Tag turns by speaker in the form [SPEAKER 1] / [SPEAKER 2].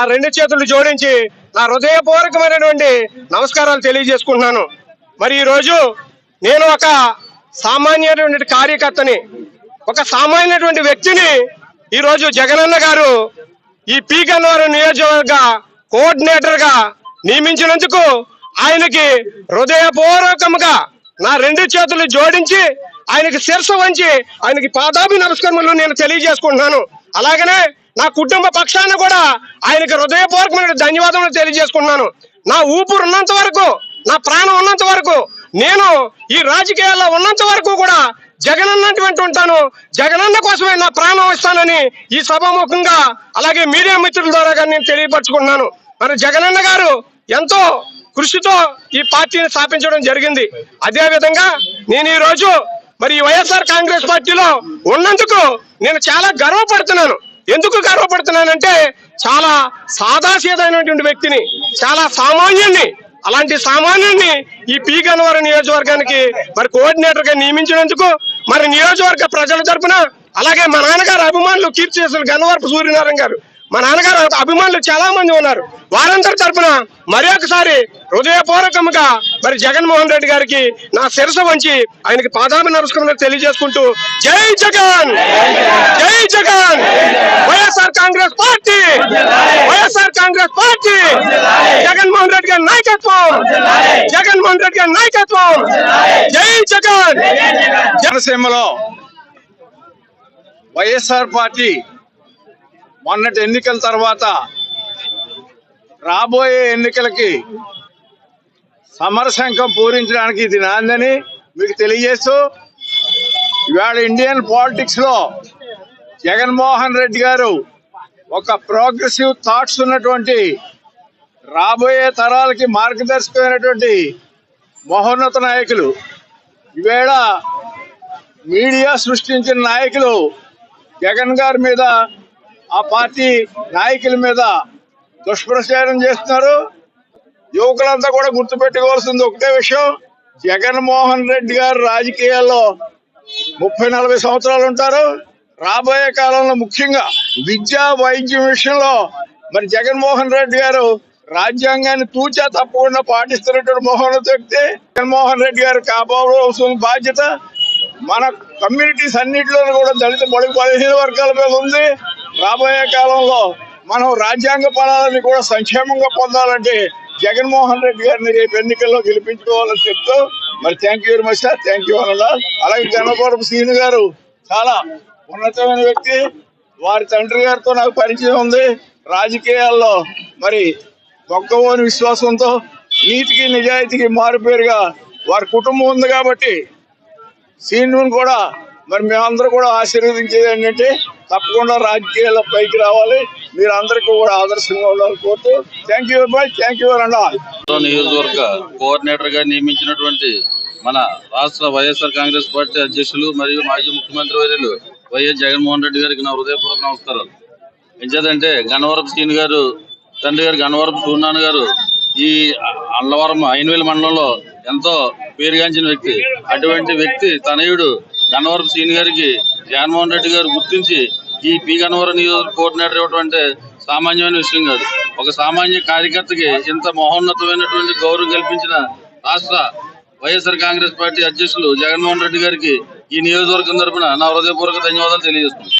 [SPEAKER 1] నా రెండు చేతులు జోడించి నా హృదయపూర్వకమైనటువంటి నమస్కారాలు తెలియజేసుకుంటున్నాను. మరి ఈరోజు నేను ఒక సామాన్యమైనటువంటి కార్యకర్తని ఒక సామాన్యటువంటి వ్యక్తిని ఈరోజు జగనన్న గారు ఈ పీ నియోజకవర్గ కోఆర్డినేటర్గా నియమించినందుకు ఆయనకి హృదయపూర్వకముగా నా రెండు చేతులు జోడించి ఆయనకి శిరస వంచి ఆయనకి పాదాభి నమస్కారములు నేను తెలియజేసుకుంటున్నాను. అలాగనే నా కుటుంబ పక్షాన కూడా ఆయనకి హృదయపూర్వకమైన ధన్యవాదములు తెలియజేసుకున్నాను నా ఊపిరి ఉన్నంత వరకు నా ప్రాణం ఉన్నంత వరకు నేను ఈ రాజకీయాల్లో ఉన్నంత వరకు కూడా జగనన్నటువంటి ఉంటాను. జగనన్న కోసమే నా ప్రాణం ఇస్తానని ఈ సభాముఖంగా అలాగే మీడియా మిత్రుల ద్వారా కానీ నేను తెలియపరచుకున్నాను మరి జగనన్న గారు ఎంతో కృషితో ఈ పార్టీని స్థాపించడం జరిగింది. అదే విధంగా నేను ఈ రోజు మరి ఈ వైఎస్ఆర్ కాంగ్రెస్ పార్టీలో ఉన్నందుకు నేను చాలా గర్వపడుతున్నాను. ఎందుకు గర్వపడుతున్నానంటే చాలా సాదాసీదైనటువంటి వ్యక్తిని చాలా సామాన్యుణ్ణి అలాంటి సామాన్యుణ్ణి ఈ పీ గన్నవరం నియోజకవర్గానికి మరి కోఆర్డినేటర్గా నియమించినందుకు మరి నియోజకవర్గ ప్రజల తరపున అలాగే మా నాన్నగారు అభిమానులు కీర్తి చేసిన గన్నవరపు సూర్యనారాయణ గారు. మా నాన్నగారు అభిమానులు చాలా మంది ఉన్నారు. వారందరి తరపున మరొకసారి హృదయపూర్వకంగా హృదయపూర్వకముగా మరి జగన్మోహన్ రెడ్డి గారికి నా శిరస వంచి ఆయనకి పాదాభి నమస్కారం తెలియజేసుకుంటూ జై జగన్! జై Jagan! YSR Congress party! YSR Congress party! Jaganmohan Reddy గారి నాయకత్వం! జగన్మోహన్ రెడ్డి గారి నాయకత్వం! జై జగన్!
[SPEAKER 2] జనసీమలో వైఎస్ఆర్ పార్టీ మొన్నటి ఎన్నికల తర్వాత రాబోయే ఎన్నికలకి సమరశంఖం పూరించడానికి ఇది నాందని మీకు తెలియజేస్తూ ఇవాళ ఇండియన్ పాలిటిక్స్లో జగన్మోహన్ రెడ్డి గారు ఒక ప్రోగ్రెసివ్ థాట్స్ ఉన్నటువంటి రాబోయే తరాలకి మార్గదర్శకమైనటువంటి మహోన్నత నాయకులు. ఈవేళ మీడియా సృష్టించిన నాయకులు జగన్ గారి మీద ఆ పార్టీ నాయకుల మీద దుష్ప్రచారం చేస్తున్నారు. యువకులంతా కూడా గుర్తుపెట్టుకోవాల్సింది ఒకటే విషయం. జగన్మోహన్ రెడ్డి గారు రాజకీయాల్లో ముప్పై నలభై సంవత్సరాలు ఉంటారు. రాబోయే కాలంలో ముఖ్యంగా విద్యా వైద్యం విషయంలో మరి జగన్మోహన్ రెడ్డి గారు రాజ్యాంగాన్ని తూచా తప్పకుండా పాటిస్తున్నటువంటి మోహన్ వ్యక్తి జగన్మోహన్ రెడ్డి గారు కాపాడవలసిన బాధ్యత మన కమ్యూనిటీస్ అన్నింటిలో కూడా దళిత బడుగు బలహీన వర్గాల మీద ఉంది. రాబోయే కాలంలో మనం రాజ్యాంగ ఫలాలని కూడా సంక్షేమంగా పొందాలంటే జగన్మోహన్ రెడ్డి గారిని రేపు ఎన్నికల్లో గెలిపించుకోవాలని చెప్తూ మరి thank you very much sir thank you అలా అలాగే గణపవరపు శ్రీను గారు చాలా ఉన్నతమైన వ్యక్తి. వారి తండ్రి గారితో నాకు పరిచయం ఉంది. రాజకీయాల్లో మరి మొక్కవోని విశ్వాసంతో నీతికి నిజాయితీకి మారుపేరుగా వారి కుటుంబం ఉంది కాబట్టి సీనుని కూడా మరి మేమందరూ కూడా ఆశీర్వదించేది ఏంటంటే తప్పకుండా రాజకీయాల్లో పైకి రావాలి. మీరు అందరికీ కూడా ఆదర్శంగా ఉండాలని కోరుతూ thank you very much thank you and all
[SPEAKER 3] నియోజకవర్గ కోఆర్డినేటర్గా నియమించినటువంటి మన రాష్ట్ర వైఎస్ఆర్ కాంగ్రెస్ పార్టీ అధ్యక్షులు మరియు మాజీ ముఖ్యమంత్రి వర్యులు వైఎస్ జగన్మోహన్ రెడ్డి గారికి నా హృదయపూర్వక నమస్కారాలు. ఎంచేదంటే గన్నవరపు శ్రీని గారు తండ్రి గారు గన్నవరపు సూర్యనారాయణ గారు ఈ అల్లవరం ఐనవేలి మండలంలో ఎంతో పేరుగాంచిన వ్యక్తి. అటువంటి వ్యక్తి తనయుడు గన్నవరం సీని గారికి జగన్మోహన్ రెడ్డి గారు గుర్తించి ఈ పి గన్నవరం నియోజక కోఆర్డినేటర్ ఇవ్వడం అంటే సామాన్యమైన విషయం కాదు. ఒక సామాన్య కార్యకర్తకి ఇంత మహోన్నతమైనటువంటి గౌరవం కల్పించిన రాష్ట్ర వైఎస్ఆర్ కాంగ్రెస్ పార్టీ అధ్యక్షులు జగన్మోహన్ రెడ్డి గారికి ఈ నియోజకవర్గం తరపున నా హృదయపూర్వక ధన్యవాదాలు తెలియజేస్తున్నాను.